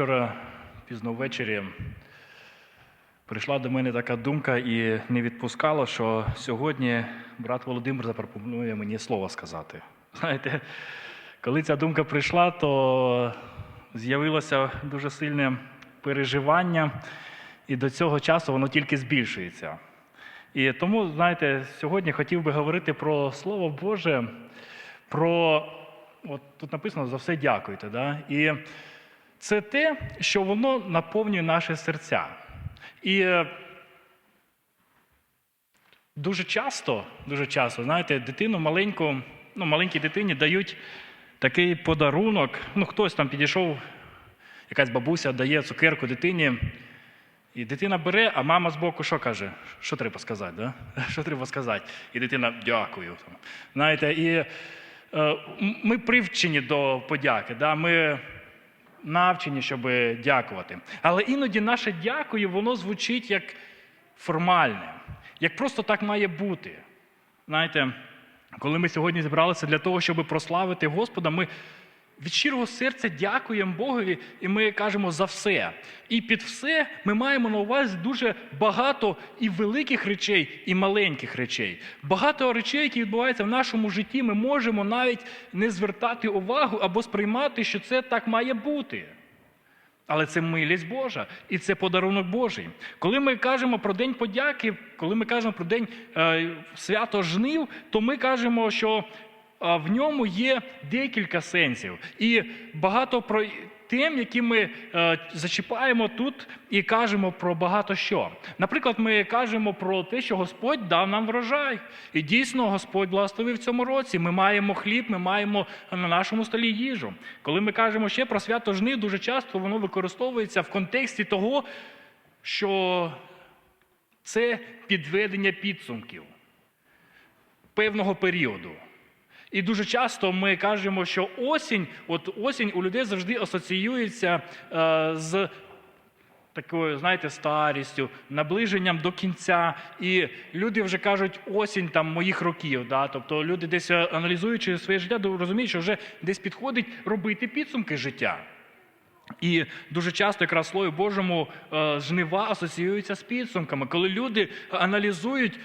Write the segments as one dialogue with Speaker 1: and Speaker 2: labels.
Speaker 1: Вчора пізно ввечері прийшла до мене така думка і не відпускала, що сьогодні брат Володимир запропонує мені слово сказати. Знаєте, коли ця думка прийшла, то з'явилося дуже сильне переживання, і до цього часу воно тільки збільшується. І тому, знаєте, сьогодні хотів би говорити про Слово Боже, про от тут написано за все дякуйте. Да? І це те, що воно наповнює наше серця. І е, дуже часто, дуже часто, знаєте, дитину маленьку, ну, маленькій дитині дають такий подарунок. Ну, хтось там підійшов, якась бабуся дає цукерку дитині. І дитина бере, а мама збоку що каже? Що треба сказати? Да? Що треба сказати? І дитина дякую. Знаєте, і е, ми привчені до подяки. Да? Ми навчені, щоб дякувати. Але іноді наше дякую, воно звучить як формальне, як просто так має бути. Знаєте, коли ми сьогодні зібралися для того, щоб прославити Господа, ми від щирого серця дякуємо Богові, і ми кажемо за все. І під все ми маємо на увазі дуже багато і великих речей, і маленьких речей. Багато речей, які відбуваються в нашому житті, ми можемо навіть не звертати увагу або сприймати, що це так має бути. Але це милість Божа і це подарунок Божий. Коли ми кажемо про День подяки, коли ми кажемо про День е, свято жнив, то ми кажемо, що в ньому є декілька сенсів. І багато про тем, які ми е, зачіпаємо тут і кажемо про багато що. Наприклад, ми кажемо про те, що Господь дав нам врожай. І дійсно Господь благословив в цьому році. Ми маємо хліб, ми маємо на нашому столі їжу. Коли ми кажемо ще про свято жнив, дуже часто воно використовується в контексті того, що це підведення підсумків певного періоду. І дуже часто ми кажемо, що осінь, от осінь у людей завжди асоціюється е, з такою, знаєте, старістю, наближенням до кінця. І люди вже кажуть осінь там моїх років. Да? Тобто люди десь е, аналізуючи своє життя, розуміють, що вже десь підходить робити підсумки життя. І дуже часто якраз Слові Божому е, жнива асоціюються з підсумками, коли люди аналізують,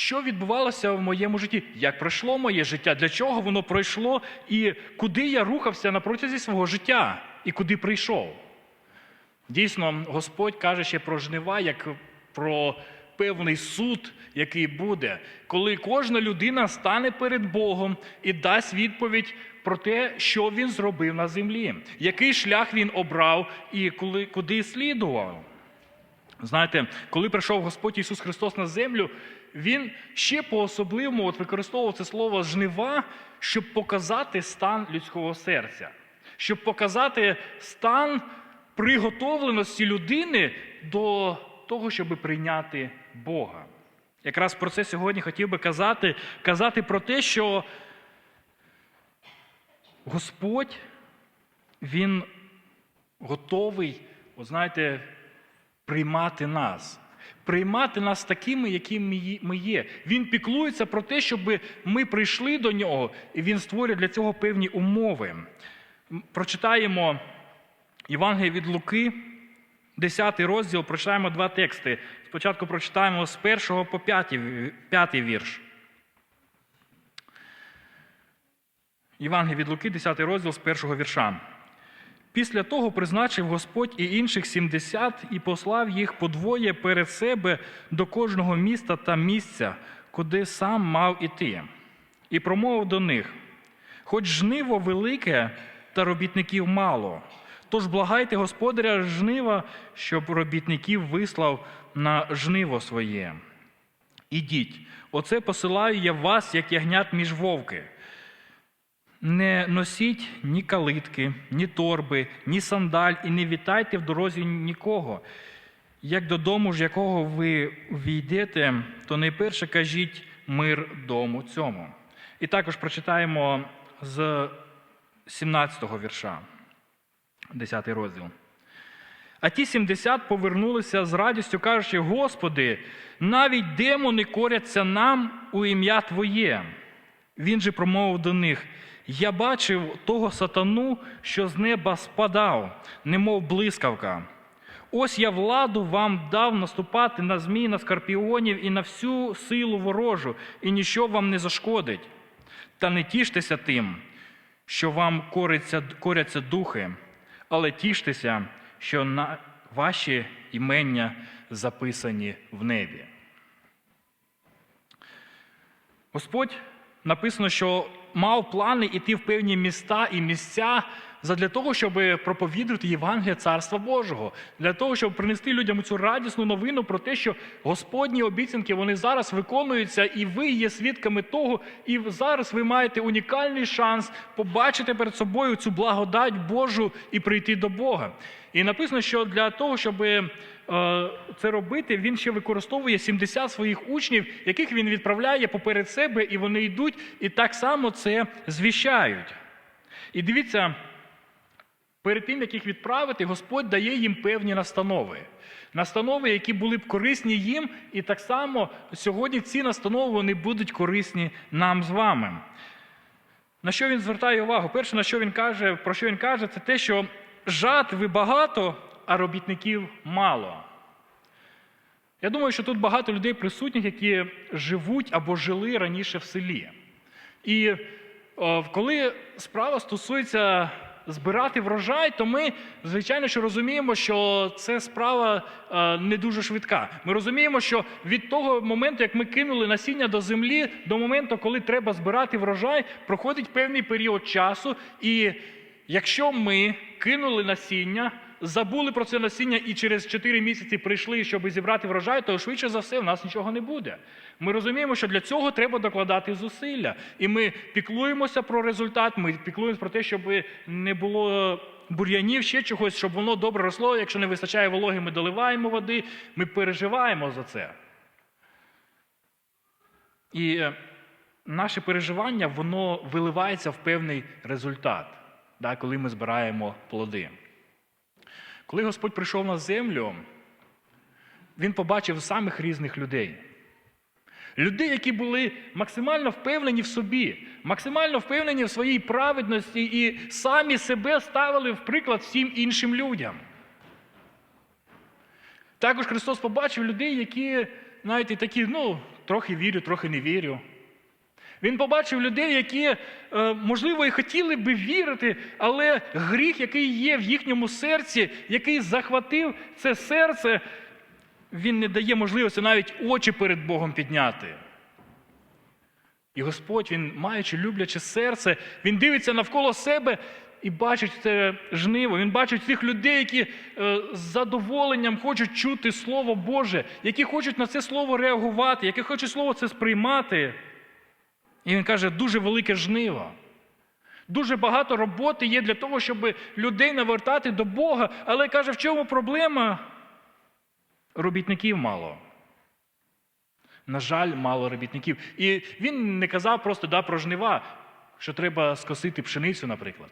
Speaker 1: що відбувалося в моєму житті, як пройшло моє життя, для чого воно пройшло, і куди я рухався на протязі свого життя, і куди прийшов. Дійсно, Господь каже ще про жнива, як про певний суд, який буде, коли кожна людина стане перед Богом і дасть відповідь про те, що він зробив на землі, який шлях він обрав і коли, куди слідував. Знаєте, коли прийшов Господь Ісус Христос на землю, Він ще по-особливому от використовував це слово жнива, щоб показати стан людського серця, щоб показати стан приготовленості людини до того, щоб прийняти Бога. Якраз про це сьогодні хотів би казати, казати про те, що Господь, Він готовий, от знаєте, приймати нас. Приймати нас такими, якими ми є. Він піклується про те, щоб ми прийшли до нього, і він створює для цього певні умови. Прочитаємо Євангеліє від Луки, 10 розділ, прочитаємо два тексти. Спочатку прочитаємо з 1 по 5, 5 вірш. Євангеліє від Луки, 10 розділ з першого вірша. Після того призначив Господь і інших сімдесят і послав їх подвоє перед себе до кожного міста та місця, куди сам мав іти, і промовив до них: хоч жниво велике, та робітників мало. Тож благайте господаря жнива, щоб робітників вислав на жниво своє. Ідіть, оце посилаю я вас, як ягнят між вовки. Не носіть ні калитки, ні торби, ні сандаль, і не вітайте в дорозі нікого. Як додому ж якого ви війдете, то найперше кажіть мир дому цьому. І також прочитаємо з 17-го вірша, 10 розділ. А ті 70 повернулися з радістю, кажучи: Господи, навіть демони коряться нам у ім'я Твоє. Він же промовив до них: Я бачив того сатану, що з неба спадав, немов блискавка. Ось я владу вам дав наступати на змій, на скорпіонів і на всю силу ворожу, і нічого вам не зашкодить. Та не тіштеся тим, що вам коряться, коряться духи, але тіштеся, що на ваші імення записані в небі. Господь написано, що мав плани йти в певні міста і місця задля того, щоб проповідувати Євангелія Царства Божого, для того, щоб принести людям цю радісну новину про те, що Господні обіцянки вони зараз виконуються, і ви є свідками того, і зараз ви маєте унікальний шанс побачити перед собою цю благодать Божу і прийти до Бога. І написано, що для того, щоб це робити, він ще використовує 70 своїх учнів, яких він відправляє поперед себе, і вони йдуть і так само це звіщають. І дивіться, перед тим, як їх відправити, Господь дає їм певні настанови. Настанови, які були б корисні їм, і так само сьогодні ці настанови вони будуть корисні нам з вами. На що він звертає увагу? Перше, на що він каже, про що він каже, це те, що жатви багато, а робітників мало. Я думаю, що тут багато людей присутніх, які живуть або жили раніше в селі. І о, коли справа стосується збирати врожай, то ми, звичайно, що розуміємо, що це справа е, не дуже швидка. Ми розуміємо, що від того моменту, як ми кинули насіння до землі, до моменту, коли треба збирати врожай, проходить певний період часу. І якщо ми кинули насіння, забули про це насіння і через 4 місяці прийшли, щоб зібрати врожай, то швидше за все в нас нічого не буде. Ми розуміємо, що для цього треба докладати зусилля. І ми піклуємося про результат, ми піклуємося про те, щоб не було бур'янів, ще чогось, щоб воно добре росло. Якщо не вистачає вологи, ми доливаємо води, ми переживаємо за це. І е, наше переживання, воно виливається в певний результат, да, коли ми збираємо плоди. Коли Господь прийшов на землю, Він побачив самих різних людей. Людей, які були максимально впевнені в собі, максимально впевнені в своїй праведності і самі себе ставили в приклад всім іншим людям. Також Христос побачив людей, які і такі, ну, трохи вірю, трохи не вірю. Він побачив людей, які, е, можливо, і хотіли би вірити, але гріх, який є в їхньому серці, який захватив це серце, він не дає можливості навіть очі перед Богом підняти. І Господь, Він, маючи любляче серце, Він дивиться навколо себе і бачить це жниво. Він бачить тих людей, які е, з задоволенням хочуть чути Слово Боже, які хочуть на це слово реагувати, які хочуть слово це сприймати. І він каже, дуже велике жниво. Дуже багато роботи є для того, щоб людей навертати до Бога. Але каже, в чому проблема? Робітників мало. На жаль, мало робітників. І він не казав просто да, про жнива, що треба скосити пшеницю, наприклад.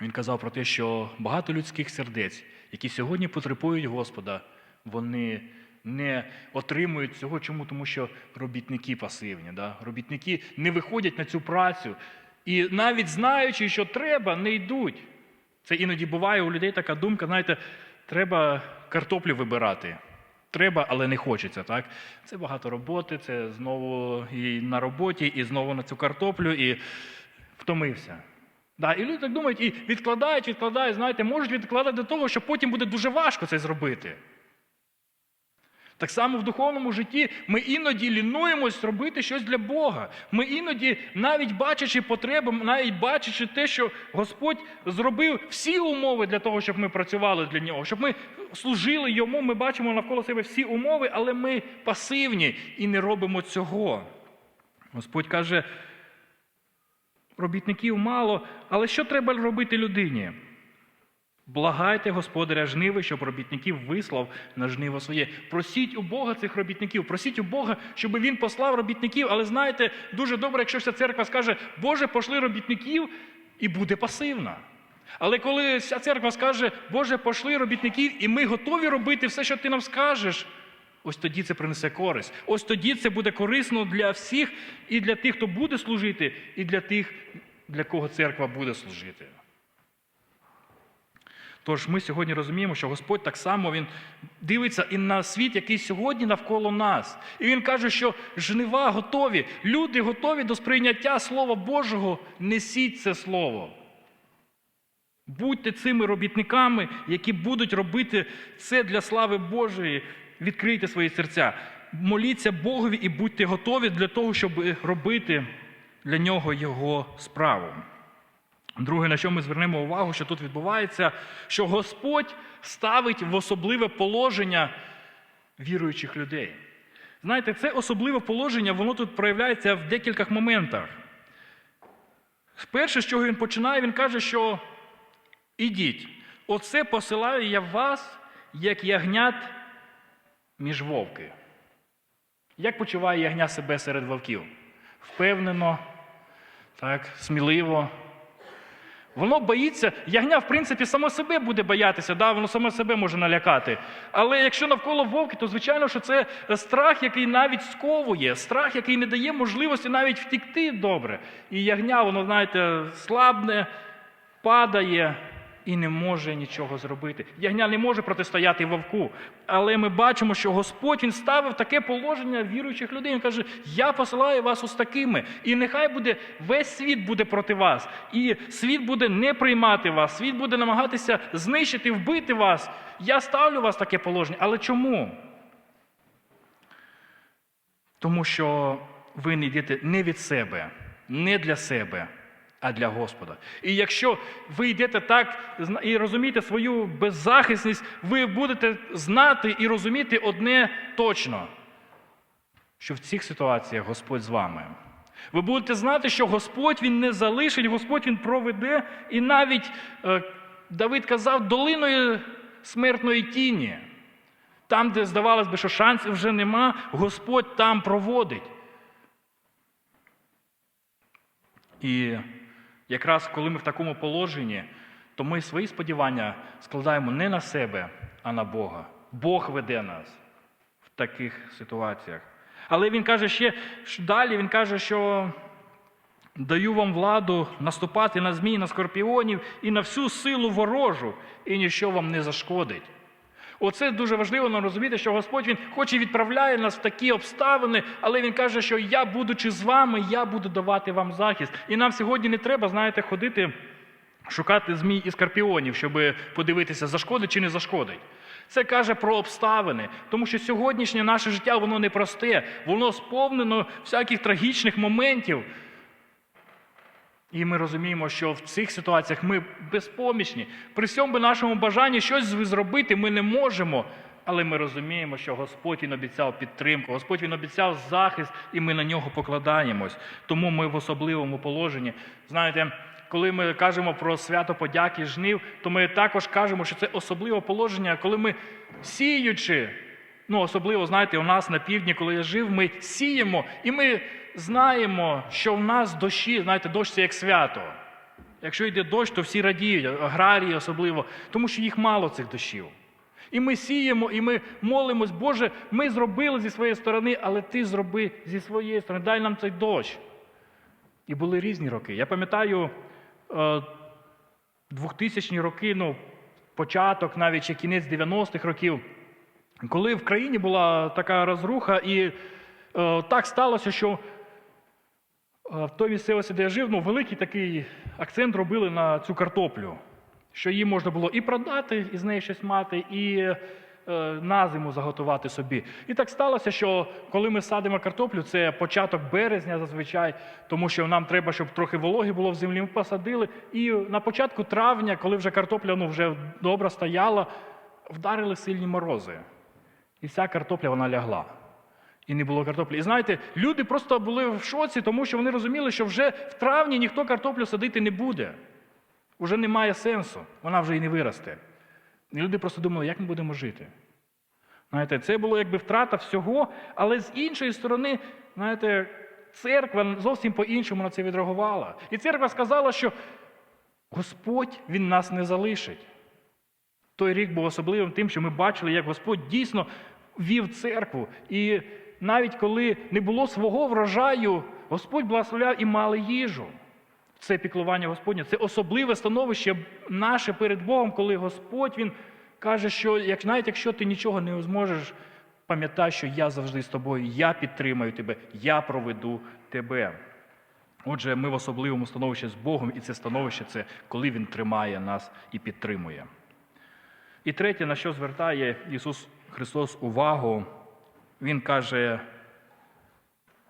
Speaker 1: Він казав про те, що багато людських сердець, які сьогодні потребують Господа, вони не отримують цього. Чому? Тому що робітники пасивні. Да? Робітники не виходять на цю працю. І навіть знаючи, що треба, не йдуть. Це іноді буває у людей така думка, знаєте, треба картоплю вибирати. Треба, але не хочеться. так? Це багато роботи, це знову і на роботі, і знову на цю картоплю, і втомився. Да, І люди так думають, і відкладають, відкладають, знаєте, можуть відкладати до того, що потім буде дуже важко це зробити. Так само в духовному житті ми іноді лінуємось робити щось для Бога. Ми іноді, навіть бачачи потреби, навіть бачачи те, що Господь зробив всі умови для того, щоб ми працювали для нього, щоб ми служили йому, ми бачимо навколо себе всі умови, але ми пасивні і не робимо цього. Господь каже, робітників мало, але що треба робити людині? Благайте господаря жниви, щоб робітників вислав на жниво своє. Просіть у Бога цих робітників, просіть у Бога, щоб він послав робітників. Але знаєте, дуже добре, якщо вся церква скаже, Боже, пошли робітників, і буде пасивна. Але коли вся церква скаже, Боже, пошли робітників, і ми готові робити все, що ти нам скажеш, Ось тоді це принесе користь. Ось тоді це буде корисно для всіх, і для тих, хто буде служити, і для тих, для кого церква буде служити. Тож ми сьогодні розуміємо, що Господь так само Він дивиться і на світ, який сьогодні навколо нас. І Він каже, що жнива готові, люди готові до сприйняття Слова Божого, несіть це Слово. Будьте цими робітниками, які будуть робити це для слави Божої. Відкрийте свої серця. Моліться Богові і будьте готові для того, щоб робити для нього його справу. Друге, на що ми звернемо увагу, що тут відбувається, що Господь ставить в особливе положення віруючих людей. Знаєте, це особливе положення, воно тут проявляється в декількох моментах. Перше, з чого він починає, він каже, що ідіть, оце посилаю я вас, як ягнят між вовки. Як почуває ягня себе серед вовків? Впевнено, так, сміливо. Воно боїться, ягня, в принципі, само себе буде боятися, да? воно само себе може налякати. Але якщо навколо вовки, то звичайно, що це страх, який навіть сковує, страх, який не дає можливості навіть втікти добре. І ягня, воно, знаєте, слабне, падає і не може нічого зробити. Ягня не може протистояти вовку. Але ми бачимо, що Господь Він ставив таке положення віруючих людей. Він каже: Я посилаю вас ось такими. І нехай буде весь світ буде проти вас. І світ буде не приймати вас, світ буде намагатися знищити, вбити вас. Я ставлю вас таке положення. Але чому? Тому що ви не йдете не від себе, не для себе, а для Господа. І якщо ви йдете так і розумієте свою беззахисність, ви будете знати і розуміти одне точно, що в цих ситуаціях Господь з вами. Ви будете знати, що Господь Він не залишить, Господь Він проведе, і навіть е, Давид казав, долиною смертної тіні. Там, де здавалось би, що шансів вже нема, Господь там проводить. І якраз коли ми в такому положенні, то ми свої сподівання складаємо не на себе, а на Бога. Бог веде нас в таких ситуаціях. Але він каже ще далі: він каже, що даю вам владу наступати на змій, на скорпіонів і на всю силу ворожу, і нічого вам не зашкодить. Оце дуже важливо нам розуміти, що Господь Він хоч і відправляє нас в такі обставини, але Він каже, що я, будучи з вами, я буду давати вам захист. І нам сьогодні не треба, знаєте, ходити, шукати змій і скорпіонів, щоб подивитися, зашкодить чи не зашкодить. Це каже про обставини, тому що сьогоднішнє наше життя воно непросте, воно сповнено всяких трагічних моментів. І ми розуміємо, що в цих ситуаціях ми безпомічні. При всьому нашому бажанні щось зробити ми не можемо. Але ми розуміємо, що Господь Він обіцяв підтримку, Господь Він обіцяв захист, і ми на нього покладаємось. Тому ми в особливому положенні. Знаєте, коли ми кажемо про свято подяки жнив, то ми також кажемо, що це особливе положення, коли ми сіючи, ну особливо, знаєте, у нас на півдні, коли я жив, ми сіємо, і ми знаємо, що в нас дощі, знаєте, дощ це як свято. Якщо йде дощ, то всі радіють, аграрії особливо, тому що їх мало цих дощів. І ми сіємо, і ми молимось, Боже, ми зробили зі своєї сторони, але Ти зроби зі своєї сторони, дай нам цей дощ. І були різні роки. Я пам'ятаю 2000-ні роки, ну, початок, навіть ще кінець 90-х років, коли в країні була така розруха, і е, так сталося, що в той місцевості, де я жив, ну, великий такий акцент робили на цю картоплю, що її можна було і продати, і з неї щось мати, і е, на зиму заготувати собі. І так сталося, що коли ми садимо картоплю, це початок березня зазвичай, тому що нам треба, щоб трохи вологи було в землі. Ми посадили. І на початку травня, коли вже картопля ну, вже добре стояла, вдарили сильні морози. І вся картопля вона лягла. І не було картоплі. І знаєте, люди просто були в шоці, тому що вони розуміли, що вже в травні ніхто картоплю садити не буде. Уже немає сенсу, вона вже і не виросте. І люди просто думали, як ми будемо жити. Знаєте, Це було якби втрата всього, але з іншої сторони, знаєте, церква зовсім по-іншому на це відреагувала. І церква сказала, що Господь Він нас не залишить. Той рік був особливим тим, що ми бачили, як Господь дійсно вів церкву. І навіть коли не було свого врожаю, Господь благословляв і мали їжу. Це піклування Господнє, це особливе становище наше перед Богом, коли Господь Він каже, що як, навіть якщо ти нічого не зможеш, пам'ятай, що я завжди з тобою, я підтримаю тебе, я проведу тебе. Отже, ми в особливому становищі з Богом, і це становище це коли Він тримає нас і підтримує. І третє, на що звертає Ісус Христос увагу, Він каже,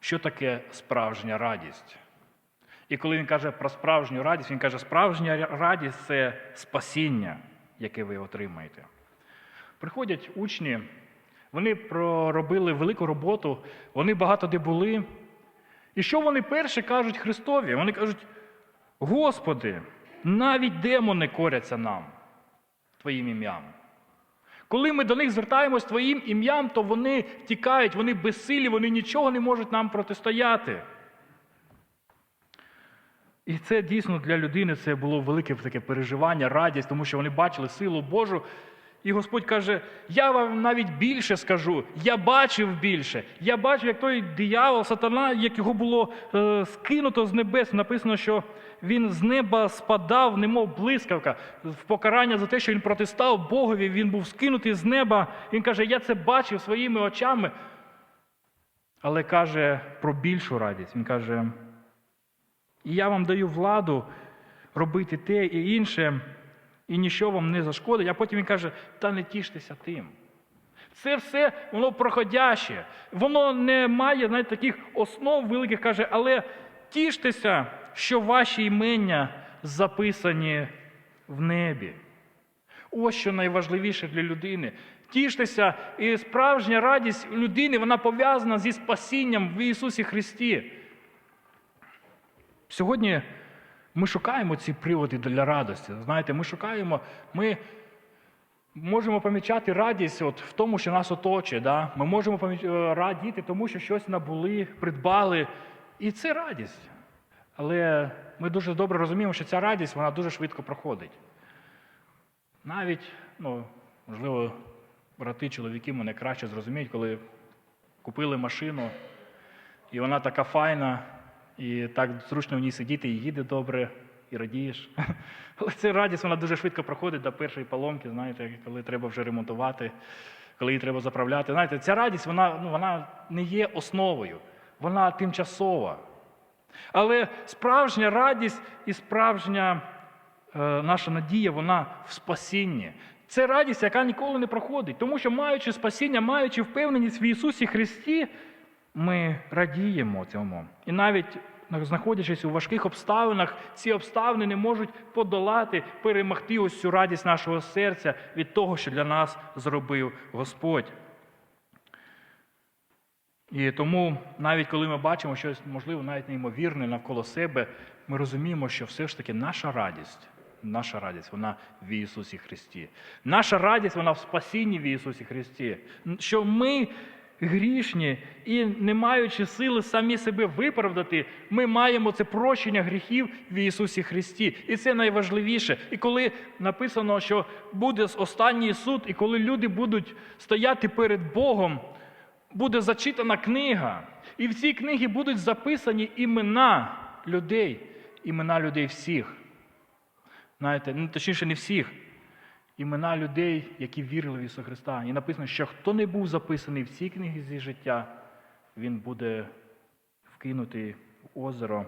Speaker 1: що таке справжня радість. І коли він каже про справжню радість, він каже, справжня радість це спасіння, яке ви отримаєте. Приходять учні, вони проробили велику роботу, вони багато де були. І що вони перше кажуть Христові? Вони кажуть: Господи, навіть демони коряться нам Твоїм ім'ям. Коли ми до них звертаємось Твоїм ім'ям, то вони тікають, вони безсилі, вони нічого не можуть нам протистояти. І це дійсно для людини це було велике таке переживання, радість, тому що вони бачили силу Божу. І Господь каже: я вам навіть більше скажу, я бачив більше. Я бачив, як той диявол, сатана, як його було е, скинуто з небес. Написано, що він з неба спадав, немов блискавка, в покарання за те, що він протистав Богові, він був скинутий з неба. Він каже, я це бачив своїми очами. Але каже про більшу радість. Він каже, я вам даю владу робити те і інше, і нічого вам не зашкодить. А потім він каже, та не тіштеся тим. Це все воно проходяще. Воно не має знаєте, таких основ великих, каже, але тіштеся, що ваші імення записані в небі. Ось що найважливіше для людини. Тіштеся, і справжня радість людини вона пов'язана зі спасінням в Ісусі Христі. Сьогодні ми шукаємо ці приводи для радості. Знаєте, ми шукаємо, ми можемо помічати радість от в тому, що нас оточує. Да? Ми можемо е, радіти, тому що щось набули, придбали. І це радість. Але ми дуже добре розуміємо, що ця радість вона дуже швидко проходить. Навіть, ну, можливо, брати, чоловіки мене краще зрозуміють, коли купили машину, і вона така файна, і так зручно в ній сидіти, і їде добре, і радієш. Але ця радість вона дуже швидко проходить до першої поломки, знаєте, коли треба вже ремонтувати, коли її треба заправляти. Знаєте, ця радість вона, ну, вона не є основою, вона тимчасова. Але справжня радість і справжня е, наша надія, вона в спасінні. Це радість, яка ніколи не проходить. Тому що, маючи спасіння, маючи впевненість в Ісусі Христі, ми радіємо цьому. І навіть знаходячись у важких обставинах, ці обставини не можуть подолати, перемогти ось цю радість нашого серця від того, що для нас зробив Господь. І тому, навіть коли ми бачимо щось, можливо, навіть неймовірне навколо себе, ми розуміємо, що все ж таки наша радість, наша радість, вона в Ісусі Христі. Наша радість, вона в спасінні в Ісусі Христі. Що ми грішні і, не маючи сили самі себе виправдати, ми маємо це прощення гріхів в Ісусі Христі. І це найважливіше. І коли написано, що буде останній суд, і коли люди будуть стояти перед Богом, буде зачитана книга, і в цій книгі будуть записані імена людей, імена людей всіх. Знаєте, ну, точніше, не всіх. Імена людей, які вірили в Ісуса Христа. І написано, що хто не був записаний в цій зі життя, він буде вкинутий в озеро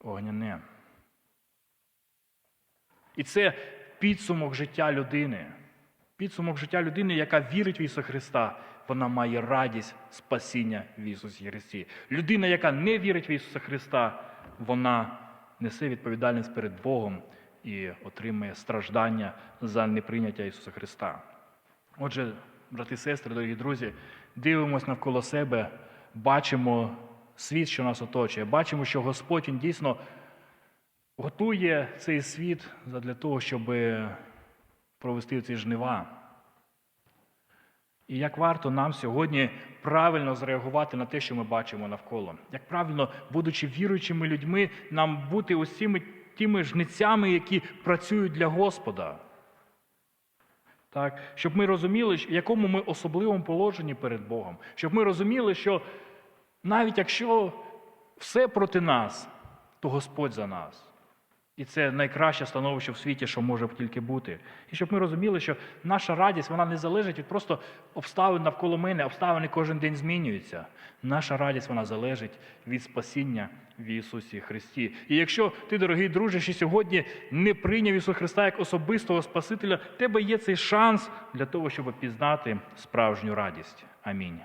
Speaker 1: огняне. І це підсумок життя людини. Підсумок життя людини, яка вірить в Ісуса Христа, вона має радість спасіння в Ісусі Христі. Людина, яка не вірить в Ісуса Христа, вона несе відповідальність перед Богом і отримує страждання за неприйняття Ісуса Христа. Отже, брати і сестри, дорогі друзі, дивимося навколо себе, бачимо світ, що нас оточує, бачимо, що Господь Він дійсно готує цей світ для того, щоб провести ці жнива. І як варто нам сьогодні правильно зреагувати на те, що ми бачимо навколо? Як правильно, будучи віруючими людьми, нам бути усіми тими жницями, які працюють для Господа? Так? Щоб ми розуміли, в якому ми особливому положенні перед Богом. Щоб ми розуміли, що навіть якщо все проти нас, то Господь за нас. І це найкраще становище в світі, що може тільки бути. І щоб ми розуміли, що наша радість вона не залежить від просто обставин навколо мене, обставини кожен день змінюються. Наша радість вона залежить від спасіння в Ісусі Христі. І якщо ти, дорогий друже, ще сьогодні не прийняв Ісуса Христа як особистого Спасителя, тебе є цей шанс для того, щоб пізнати справжню радість. Амінь.